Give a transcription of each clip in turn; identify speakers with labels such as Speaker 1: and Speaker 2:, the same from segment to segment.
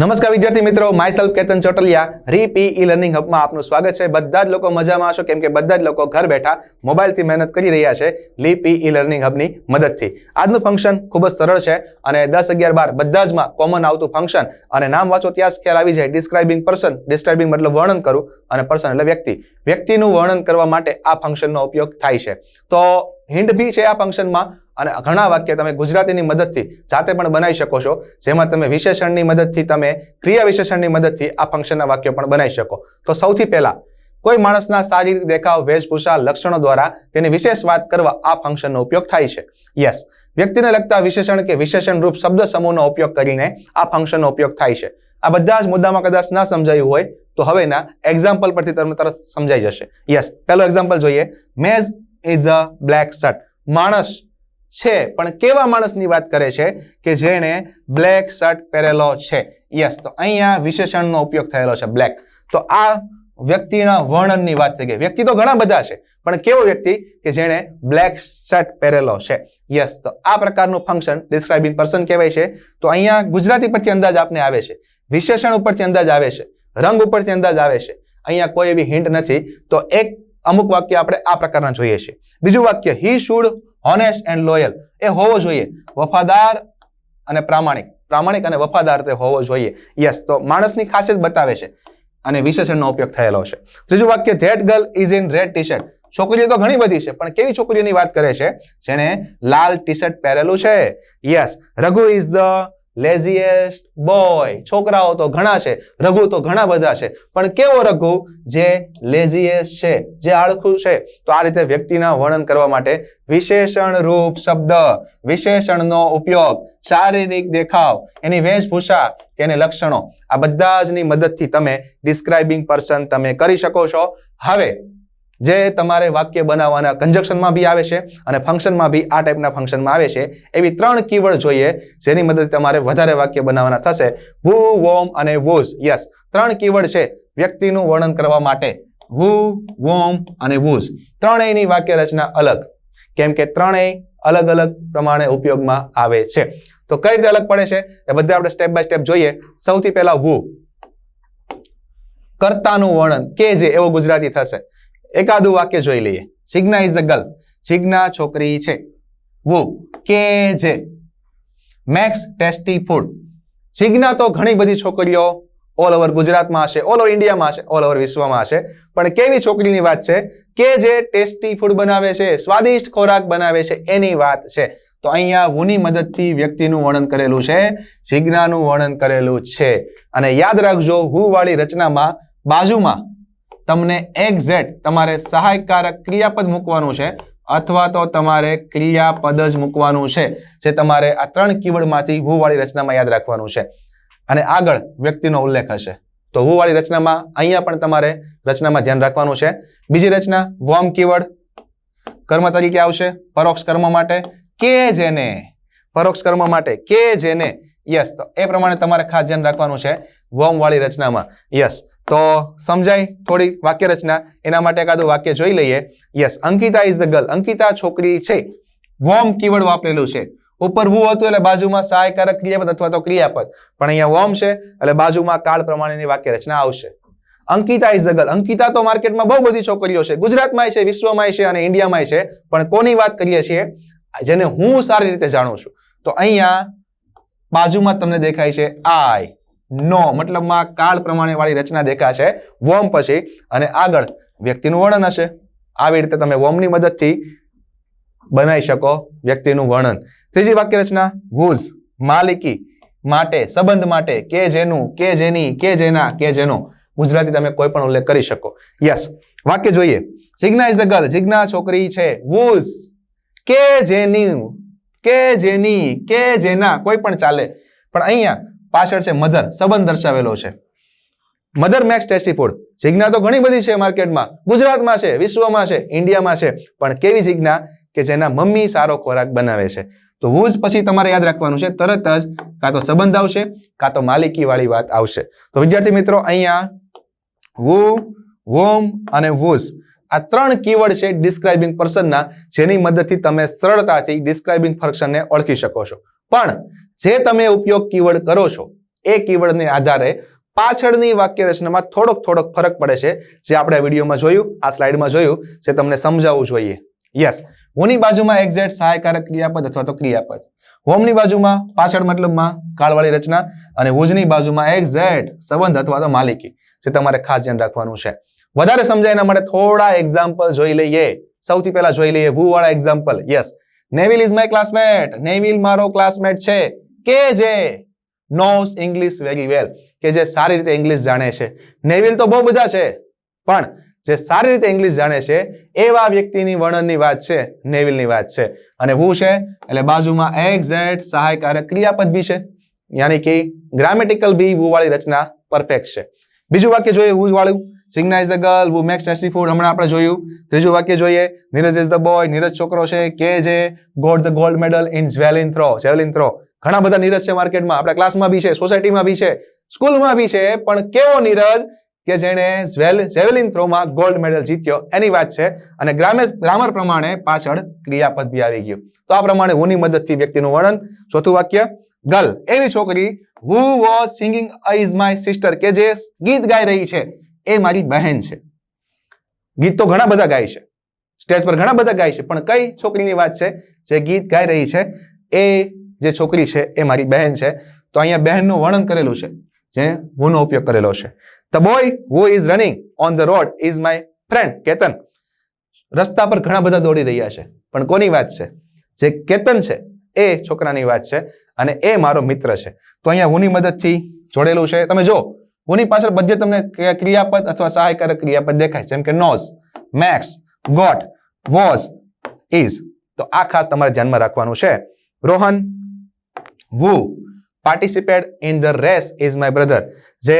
Speaker 1: નમસ્કાર વિદ્યાર્થી મિત્રો my self Ketan Chotaliya RP e learning હબમાં આપનું સ્વાગત છે. બધા જ લોકો મજામાં હશો? કેમ કે બધા જ લોકો ઘર બેઠા મોબાઈલથી મહેનત કરી રહ્યા છે લીપી ઈ લર્નિંગ હબની મદદથી. આજનું ફંક્શન ખૂબ જ સરળ છે અને દસ અગિયાર બાર બધા જમાં કોમન આવતું ફંક્શન અને નામ વાંચો ત્યાં જ ખ્યાલ આવી જાય. ડિસ્ક્રાઇબિંગ પર્સન ડિસ્ક્રાઇબિંગ મતલબ વર્ણન કરું અને પર્સન એટલે વ્યક્તિ. વ્યક્તિનું વર્ણન કરવા માટે આ ફંક્શનનો ઉપયોગ થાય છે. તો હિન્ટ બી છે આ ફંક્શનમાં અને ઘણા વાક્ય તમે ગુજરાતીની મદદથી જાતે પણ બનાવી શકો છો. જેમાં તમે વિશેષણની મદદથી તમે ક્રિયા વિશેષણની મદદથી આ ફંક્શનના વાક્યો પણ બનાવી શકો. તો સૌથી પહેલાં, કોઈ માણસના શારીરિક દેખાવ, વેશભૂષા, લક્ષણો દ્વારા તેની વિશેષ વાત કરવા આ ફંક્શનનો ઉપયોગ થાય છે. યસ વ્યક્તિને લગતા વિશેષણ કે વિશેષણરૂપ શબ્દ સમૂહનો ઉપયોગ કરીને આ ફંક્શનનો ઉપયોગ થાય છે. આ બધા જ મુદ્દામાં કદાચ ના સમજાયું હોય, તો હવેના એક્ઝામ્પલ પરથી તમને તરત સમજાઈ જશે. યસ પહેલો એક્ઝામ્પલ જોઈએ. Maze is a black shirt. માણસ છે. પણ કેવા માણસની વાત કરે છે કે જેણે બ્લેક શર્ટ પહેરેલો છે? યસ તો અહીંયા વિશેષણનો ઉપયોગ થયેલો છે બ્લેક. તો આ વ્યક્તિના વર્ણનની વાત થઈ ગઈ. વ્યક્તિ તો ઘણા બધા છે, પણ કેવો વ્યક્તિ કે જેણે બ્લેક શર્ટ પહેરેલો છે? યસ તો આ પ્રકારનું ફંક્શન ડિસ્ક્રાઇબિંગ પર્સન કહેવાય છે. તો અહીંયા ગુજરાતી પરથી અંદાજ આપને આવે છે. વિશેષણ ઉપરથી અંદાજ આવે છે. રંગ ઉપરથી અંદાજ આવે છે. અહીંયા કોઈ એવી હિન્ટ નથી. તો એક અમુક વાક્ય આપણે આ પ્રકારના જોઈએ છીએ. બીજું વાક્ય he should honest and loyal એ હોવો જોઈએ. વફાદાર અને પ્રામાણિક. પ્રામાણિક અને વફાદાર તે હોવો જોઈએ. યસ તો માણસની ખાસિયત બતાવે છે અને વિશેષણનો ઉપયોગ થયેલો છે. ત્રીજું વાક્ય that girl is in red T shirt છોકરીઓ તો ઘણી બધી છે, પણ કેવી છોકરીઓની વાત કરે છે? જેને લાલ ટી શર્ટ પહેરેલું છે? Yes Raghu is the laziest boy છોકરાઓ તો ઘણા છે, રઘુ તો ઘણા બધા છે. પણ કેવો રઘુ? જે લેઝીએસ્ટ છે, જે આળખું છે. તો આ રીતે વ્યક્તિના વર્ણન કરવા માટે વિશેષણ રૂપ શબ્દ, વિશેષણનો ઉપયોગ, શારીરિક દેખાવ, એની વેશભૂષા એની લક્ષણો. આ બધા જની મદદથી તમે ડિસ્ક્રાઇબિંગ પર્સન તમે કરી શકો છો. હવે જે તમારે વાક્ય બનાવવાના કન્જક્શનમાં બી આવે છે અને ફંક્શનમાં બી આ ટાઈપના ફંક્શનમાં આવે છે. એવી ત્રણ કીવર્ડ જોઈએ, જેની મદદથી તમારે વધારે વાક્ય બનાવવાના થશે. વુ, વોમ અને વુઝ. યસ ત્રણ કીવર્ડ છે વ્યક્તિનું વર્ણન કરવા માટે. વુ, વોમ અને વુઝ. ત્રણેયની વાક્ય રચના અલગ. કેમ કે ત્રણેય અલગ અલગ પ્રમાણે ઉપયોગમાં આવે છે. તો કઈ રીતે અલગ પડે છે? એ બધા આપણે સ્ટેપ બાય સ્ટેપ જોઈએ. સૌથી પહેલા વુ. કર્તાનું વર્ણન. કે જે, એવો ગુજરાતી થશે. એકાદું વાક્ય જોઈ લઈએ. Signa is the girl. Signa છોકરી છે. વો, કે જે? Max tasty food. સિગ્ના તો ઘણી બધી છોકરીઓ ઓલ ઓવર ગુજરાતમાં હશે, ઓલ ઓવર ઇન્ડિયામાં હશે, ઓલ ઓવર વિશ્વમાં હશે. પણ કેવી છોકરીની વાત છે? કે જે ટેસ્ટી ફૂડ બનાવે છે, સ્વાદિષ્ટ ખોરાક બનાવે છે, એની વાત છે. તો અહીંયા હુની મદદથી વ્યક્તિનું વર્ણન કરેલું છે, સિગ્નાનું વર્ણન કરેલું છે. અને યાદ રાખજો હુ વાળી રચનામાં બાજુમાં તમને એક્ઝેક્ટ તમારે સહાયકારક ક્રિયાપદ મૂકવાનું છે અથવા તો તમારે ક્રિયાપદ જ મૂકવાનું છે, જે તમારે આ ત્રણ કીવર્ડમાંથી હુવાળી રચનામાં યાદ રાખવાનું છે. અને આગળ વ્યક્તિનો ઉલ્લેખ હશે. તો હુવાળી રચનામાં અહીંયા પણ તમારે રચનામાં ધ્યાન રાખવાનું છે. બીજી રચના, વોમ કીવર્ડ કર્મ તરીકે આવશે. પરોક્ષ કર્મ માટે કે જેને, પરોક્ષ કર્મ માટે કે જેને, યસ, તો એ પ્રમાણે તમારે ખાસ ધ્યાન રાખવાનું છે વોમવાળી રચનામાં. યસ. તો સમજાય થોડી વાક્ય રચના એના માટે એકાદું વાક્ય જોઈ લઈએ. Yes Ankita is the girl Ankita છોકરી છે. વોમ કીવર્ડ વાપરેલું છે. ઉપર વુ હતું એટલે બાજુમાં સહાયકારક ક્રિયાપદ અથવા તો ક્રિયાપદ. પણ અહીંયા વોમ છે એટલે બાજુમાં કાળ પ્રમાણેની વાક્ય રચના આવશે. Ankita is the girl Ankita તો માર્કેટમાં બહુ બધી છોકરીઓ છે. ગુજરાતમાં છે વિશ્વમાં છે અને ઇન્ડિયામાં છે. પણ કોની વાત કરીએ છીએ? જેને હું સારી રીતે જાણું છું. તો અહીંયા બાજુમાં તમને દેખાય છે આઈ નો મતલબમાં કાળ પ્રમાણે વાળી રચના દેખાશે, વોમ પછી, અને આગળ વ્યક્તિનું વર્ણન હશે. આવી રીતે તમે વોમની મદદથી બનાવી શકો વ્યક્તિનું વર્ણન. ત્રીજી વાક્ય રચના વુઝ માલિકી માટે, સંબંધ માટે, કે જેનું, કે જેની, કે જેના, કે જેનો. ગુજરાતી તમે કોઈ પણ ઉલ્લેખ કરી શકો. યસ, વાક્ય જોઈએ. Jigna is the girl Jigna છોકરી છે. વુઝ કે જેની કે જેની, કે જેના, કોઈ પણ ચાલે. પણ અહીંયા પાછળ છે મધર, સંબંધ દર્શાવેલો છે. Mother makes tasty food. Jigna તો ઘણી બધી છે માર્કેટમાં. ગુજરાતમાં છે, વિશ્વમાં છે, ઇન્ડિયામાં છે. પણ કેવી જિજ્ઞા કે જેના મમ્મી સારો ખોરાક બનાવે છે. તો વૂઝ પછી તમારે યાદ રાખવાનું છે, તરત જ કાં તો સંબંધ આવશે, કાં તો માલિકી વાળી વાત આવશે. તો વિદ્યાર્થી મિત્રો, અહીંયા વુ, વોમ અને વૂઝ આ ત્રણ કીવર્ડ છે ડિસ્ક્રાઇબિંગ પર્સનના જેની મદદથી તમે સરળતાથી ડિસ્ક્રાઇબિંગ ફંક્શનને ઓળખી શકો છો. પણ જે તમે ઉપયોગ કીવર્ડ કરો છો, એ કીવર્ડને આધારે પાછળની વાક્ય રચનામાં થોડોક થોડોક ફરક પડે છે, જે આપણે આ વિડીયોમાં જોયું, આ સ્લાઇડમાં જોયું, જે તમને સમજાવવું જોઈએ. યસ હુની બાજુમાં એક્ઝેક્ટ સહાયકારક ક્રિયાપદ અથવા તો ક્રિયાપદ. હોમની બાજુમાં પાછળ મતલબમાં કાળવાળી રચના અને હુજની બાજુમાં એક્ઝેક્ટ સંબંધ અથવા તો માલિકી, જે તમારે ખાસ ધ્યાન રાખવાનું છે. વધારે સમજાય એના માટે થોડા એક્ઝામ્પલ જોઈ લઈએ. સૌથી પહેલા જોઈ લઈએ વુ વાળા example yes Neville is my classmate Neville મારો ક્લાસમેટ છે. કે જે નોઝ ઇંગ્લિશ વેરી વેલ કે જે સારી રીતે ઇંગ્લિશ જાણે છે. નેવિલ તો બહુ બધા છે, પણ જે સારી રીતે ઇંગ્લિશ જાણે છે, એવા વ્યક્તિની વર્ણનની વાત છે નેવિલની વાત છે. અને હું છે, એટલે બાજુમાં એક્ઝેક્ટ સહાયકારક ક્રિયાપદ બી છે, યાની કે ગ્રામેટિકલ બી વાળી રચના પરફેક્ટ છે. બીજું વાક્ય જોઈએ, હું વાળું. Signa is the girl who makes tasty food હમણાં આપણે જોયું. ત્રીજું વાક્ય જોઈએ Neeraj is the boy Neeraj છોકરો છે, કે જે got the gold medal in javelin throw, javelin throw. ઘણા બધા નીરજ છે માર્કેટમાં, આપણા ક્લાસમાં બી છે, સોસાયટીમાં બી છે, સ્કૂલમાં બી છે, પણ કેવો નીરજ કે જેણે જેવેલિન થ્રોમાં ગોલ્ડ મેડલ જીત્યો, એની વાત છે. અને ગ્રામે, ગ્રામર પ્રમાણે પાછળ ક્રિયાપદ બી આવી ગયું. તો આ પ્રમાણે હુની મદદથી વ્યક્તિનું વર્ણન. ચોથું વાક્ય, ગર્લ. એવી છોકરી who was singing is my sister કે જે ગીત ગાઈ રહી છે, એ મારી બહેન છે. ગીત તો ઘણા બધા ગાય છે. સ્ટેજ પર ઘણા બધા ગાય છે, પણ કઈ છોકરીની વાત છે? જે ગીત ગાઈ રહી છે, એ જે છોકરી છે એ મારી બહેન છે, તો અહીંયા બહેનનું વર્ણન કરેલું છે, જે હુંનો ઉપયોગ કરેલો છે. The boy who is running on the road is my friend Ketan. રસ્તા પર ઘણા બધા દોડી રહ્યા છે, પણ કોની વાત છે? જે કેતન છે, એ છોકરાની વાત છે અને એ મારો મિત્ર છે. તો અહીંયા હુંની મદદથી જોડેલું છે. તમે જો, હુંની પાછળ બધે તમને ક્રિયાપદ અથવા સહાયકારક ક્રિયાપદ દેખાય છે. જેમ કે knows makes got was is તો આ ખાસ તમારે ધ્યાનમાં રાખવાનું છે. Rohan who participate in the race is my brother જે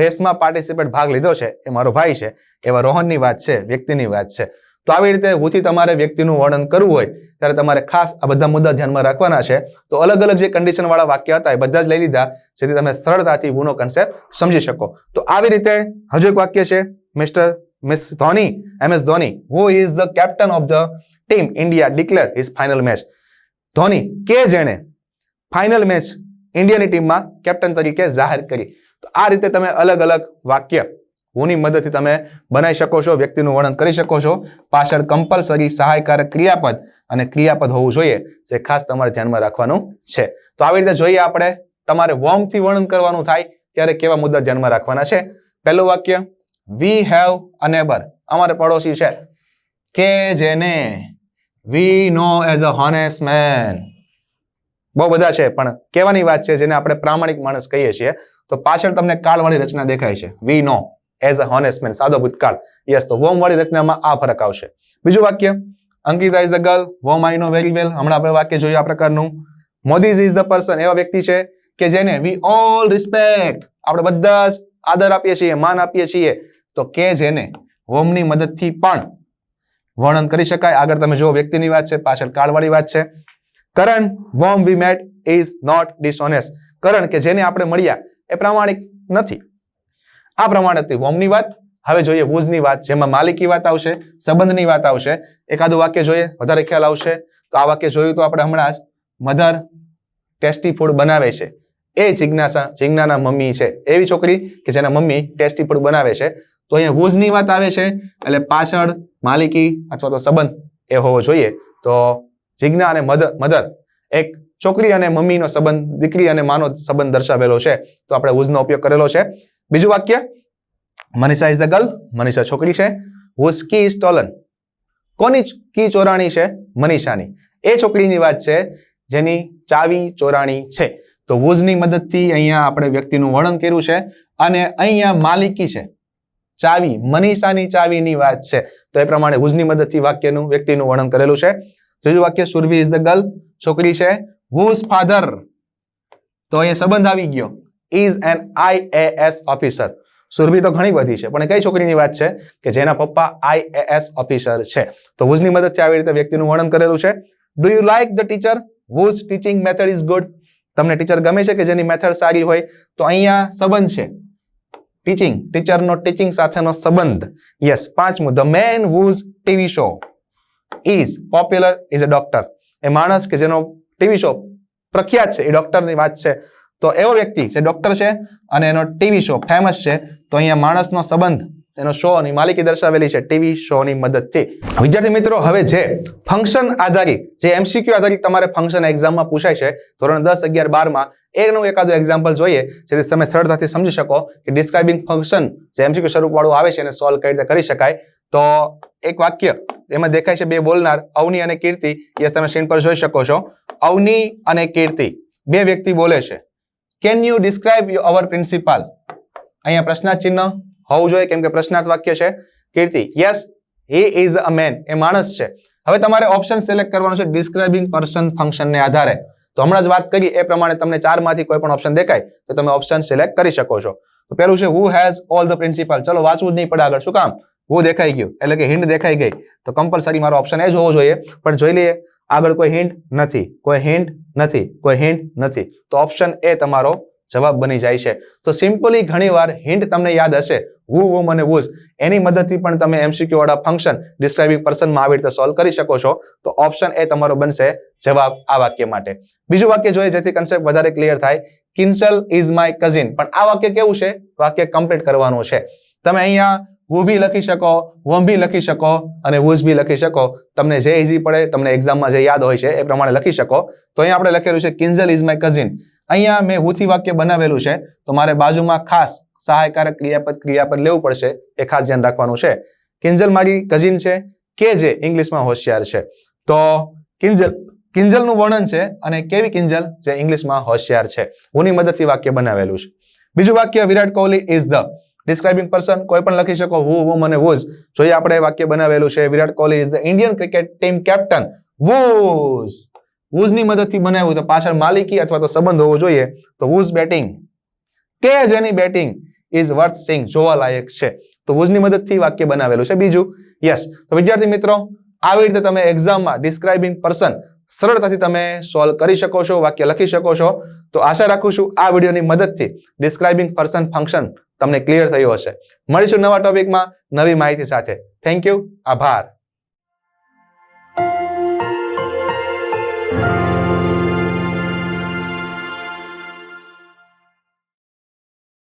Speaker 1: રેસમાં પાર્ટિસિપેટ ભાગ લીધો છે એ મારો ભાઈ છે. એવા રોહનની વાત છે, વ્યક્તિની વાત છે. તો આવી રીતે હુથી તમારે વ્યક્તિનું વર્ણન કરવું હોય, ત્યારે તમારે ખાસ આ બધા મુદ્દા ધ્યાનમાં રાખવાના છે. તો અલગ અલગ જે કન્ડિશન વાળા વાક્ય હતા એ બધા જ લઈ લીધા, જેથી તમે સરળતાથી હુનો કન્સેપ્ટ સમજી શકો. તો આવી રીતે હજુ એક વાક્ય છે mister miss Dhoni M S Dhoni. Who is the captain of the team India declare his final match Dhoni, કે જેણે ફાઇનલ મેચ ઇન્ડિયાની ટીમમાં કેપ્ટન તરીકે જાહેર કરી. તો આ રીતે તમે અલગ અલગ વાક્ય હુની મદદથી તમે બનાવી શકો છો, વ્યક્તિનું વર્ણન કરી શકો છો. પાછળ કમ્પલસરી સહાયકારક ક્રિયાપદ અને ક્રિયાપદ હોવું જોઈએ, જે ખાસ તમારે ધ્યાનમાં રાખવાનું છે. તો આવી રીતે જોઈએ આપણે તમારે વોર્મથી વર્ણન કરવાનું થાય, ત્યારે કેવા મુદ્દા ધ્યાનમાં રાખવાના છે? પહેલું વાક્ય વી હેવ અ નેબર અમારે પડોશી છે. કે જેને? We know as a honest man બહુ બધા છે, પણ કહેવાની વાત છે, જેને આપણે પ્રામાણિક માણસ કહીએ છીએ, તો પાછળ તમને કાળવાળી રચના દેખાય છે. વી નો એઝ અ હોનેસ્ટમેન સાદો ભૂતકાળ. યસ તો વોમ વાળી રચનામાં આ ફરક આવશે. બીજું વાક્ય, Ankita is the girl whom I know very well હમણાં આપણે વાક્ય જોયું આ પ્રકારનું. મોદી ઇઝ ધ પર્સન એવા વ્યક્તિ છે કે જેને વી ઓલ રિસ્પેક્ટ આપણે બધા જ આદર આપીએ છીએ, માન આપીએ છીએ. તો કે જેને હોમની મદદથી પણ વર્ણન કરી શકાય. આગળ તમે જો વ્યક્તિની વાત છે, પાછળ કાળવાળી વાત છે. Karan, whom we met is not dishonest. Karan કે જેને આપણે મળ્યા એ પ્રામાણિક નથી. આ પ્રમાણે વોમની વાત, હવે જોઈએ વૂઝની વાત, જેમાં માલિકી વાત આવશે, સંબંધની વાત આવશે, એકાદું વાક્ય જોઈએ, વધારે ખ્યાલ આવશે. તો આ વાક્ય જોયું તો આપણે હમણાં જ મધર ટેસ્ટી ફૂડ બનાવે છે. એ જિજ્ઞાસા, જિજ્ઞાના મમ્મી છે. એવી છોકરી કે જેના મમ્મી ટેસ્ટી ફૂડ બનાવે છે. તો અહીંયા વૂઝની વાત આવે છે, એટલે પાછળ માલિકી અથવા તો સંબંધ એ હોવો જોઈએ. તો જિજ્ઞા અને મધર એક છોકરી અને મમ્મીનો સંબંધ, દીકરી અને માનો સંબંધ દર્શાવેલો છે. તો આપણે વૂઝનો ઉપયોગ કરેલો છે. બીજું વાક્ય. Manisha is the girl Manisha છોકરી છે. હુઝ કી સ્ટોલન કોની કી ચોરાણી છે? મનીષાની. એ છોકરીની વાત છે, જેની ચાવી ચોરાણી છે. તો વુઝની મદદથી અહીંયા આપણે વ્યક્તિનું વર્ણન કર્યું છે અને અહીંયા માલિકી છે. ચાવી, મનીષાની ચાવીની વાત છે. તો એ પ્રમાણે વુઝની મદદથી વાક્યનું, વ્યક્તિનું વર્ણન કરેલું છે. ત્રીજું વાક્ય સુરભી ઇઝ ધ ગર્લ છોકરી છે. હુઝ ફાધર તો અહીંયા સંબંધ આવી ગયો. Is an IAS officer Surbhi તો ઘણી બધી છે, પણ કઈ છોકરીની વાત છે? કે જેના પપ્પા આઈએએસ ઓફિસર છે. તો હુઝની મદદથી આવી રીતે વ્યક્તિનું વર્ણન કરેલું છે? Do you like the teacher whose teaching method is good તમને ટીચર ગમે છે કે જેની મેથડ સારી હોય? તો અહીંયા સંબંધ છે. ટીચિંગ ટીચરનો ટીચિંગ સાથેનો સંબંધ. યસ પાંચમું the man whose TV show is popular is a doctor એ માણસ કે જેનો ટીવી શો પ્રખ્યાત છે, એ ડોક્ટરની વાત છે. તો એવો વ્યક્તિ જે ડોક્ટર છે અને એનો ટીવી શો ફેમસ છે, તો અહીંયા માણસનો સંબંધ, એનો શો ની માલિકી દર્શાવેલી છે ટીવી શો ની મદદથી. વિદ્યાર્થી મિત્રો, હવે જે ફંક્શન આધારિત, જે એમસીક્યુ આધારિત તમારે ફંક્શન એક્ઝામમાં પૂછાય છે, ધોરણ દસ અગિયાર બારમાં એનું એકાદું એક્ઝામ્પલ જોઈએ, જેથી તમે સરળતાથી સમજી શકો કે ડિસ્ક્રાઇબિંગ ફંક્શન જે એમસીક્યુ સ્વરૂપવાળું આવે છે એને સોલ્વ કઈ રીતે કરી શકાય. તો એક વાક્ય, એમાં દેખાય છે બે બોલનાર, અવની અને કીર્તિ. યસ, તમે સ્ક્રીન પર જોઈ શકો છો. અવની અને કીર્તિ. બે વ્યક્તિ બોલે છે. Can you describe our principal અહીંયા પ્રશ્નાર્થ ચિહ્ન હોવું જોઈએ, કેમ કે પ્રશ્નાર્થ વાક્ય છે. Kirti. Yes he is a man એ માણસ છે. હવે તમારે ઓપ્શન સિલેક્ટ કરવાનો છે ડિસ્ક્રાઇબિંગ પર્સન ફંક્શનને આધારે. તો હમણાં જ વાત કરી, એ પ્રમાણે તમને ચારમાંથી કોઈ પણ ઓપ્શન દેખાય, તો તમે ઓપ્શન સિલેક્ટ કરી શકો છો. તો પેલું છે who has all the principal ચલો, વાંચવું જ નહીં પડે આગળ, શું કામ? હુ દેખાઈ ગયું, એટલે કે હિન્ડ દેખાઈ ગઈ. તો કમ્પલસરી મારો ઓપ્શન એ જ હોવો જોઈએ, પણ જોઈ લઈએ, આગળ કોઈ હિન્ટ નથી, કોઈ હિન્ટ નથી, કોઈ હિન્ટ નથી. તો ઓપ્શન એ તમારો જવાબ બની જાય છે. તો સિમ્પલી ઘણીવાર હિન્ટ તમને યાદ હશે હુ વુમ અને વુઝ એની મદદથી પણ તમે એમસીક્યુ વાળા ફંક્શન ડિસ્ક્રાઇબિંગ પર્સનમાં આવી રીતે સોલ્વ કરી શકો છો. તો ઓપ્શન એ તમારો બનશે જવાબ આ વાક્ય માટે. બીજું વાક્ય જોઈએ, જેથી કન્સેપ્ટ વધારે ક્લિયર થાય. કિન્સલ ઇઝ માય કઝિન પણ આ વાક્ય કેવું છે? વાક્ય કમ્પ્લીટ કરવાનું છે. તમે અહીંયા હું બી લખી શકો? વમ બી લખી શકો? અને વુઝ બી લખી શકો? તમને જે ઇઝી પડે, તમને એક્ઝામમાં જે યાદ હોય છે, એ પ્રમાણે લખી શકો. તો અહીંયા આપણે લખેલું છે કિન્ઝલ ઇઝ માય કઝિન અહીંયા મેં હુથી વાક્ય બનાવેલું છે, તો મારે બાજુમાં ખાસ સહાયકારક ક્રિયાપદ ક્રિયાપદ લેવું પડશે, એ ખાસ ધ્યાન રાખવાનું છે. કિંજલ મારી કઝિન છે, કે જે ઇંગ્લિશમાં હોશિયાર છે. તો કિંજલ કિંજલનું વર્ણન છે, અને કેવી કિંજલ જે ઇંગ્લિશમાં હોશિયાર છે. હુની મદદથી વાક્ય બનાવેલું છે. બીજું વાક્ય, Virat Kohli is the describing person કોઈ પણ લખી શકો, હુ વુમ અને વુઝ જોઈએ આપણે વાક્ય બનાવેલું છે, Virat Kohli is the Indian cricket team captain whose વુઝની મદદથી બનાવ્યું, તો પાછળ માલિકી અથવા તો સંબંધ હોવો જોઈએ. તો વુઝ બેટિંગ કે જેની બેટિંગ ઇઝ વર્થ સિંગ જોવા લાયક છે. તો વુઝની મદદથી વાક્ય બનાવેલું છે. બીજું યસ તો વિદ્યાર્થી મિત્રો, આવી રીતે તમે એક્ઝામમાં ડિસ્ક્રાઇબિંગ પર્સન સરળતાથી તમે સોલ્વ કરી શકો છો, વાક્ય લખી શકો છો. તો આશા રાખું છું આ વિડીયોની મદદથી ડિસ્ક્રાઇબિંગ પર્સન ફંક્શન તમને ક્લિયર થયું હશે. મળીશું નવા ટોપિકમાં નવી માહિતી સાથે. થેન્ક યુ આભાર.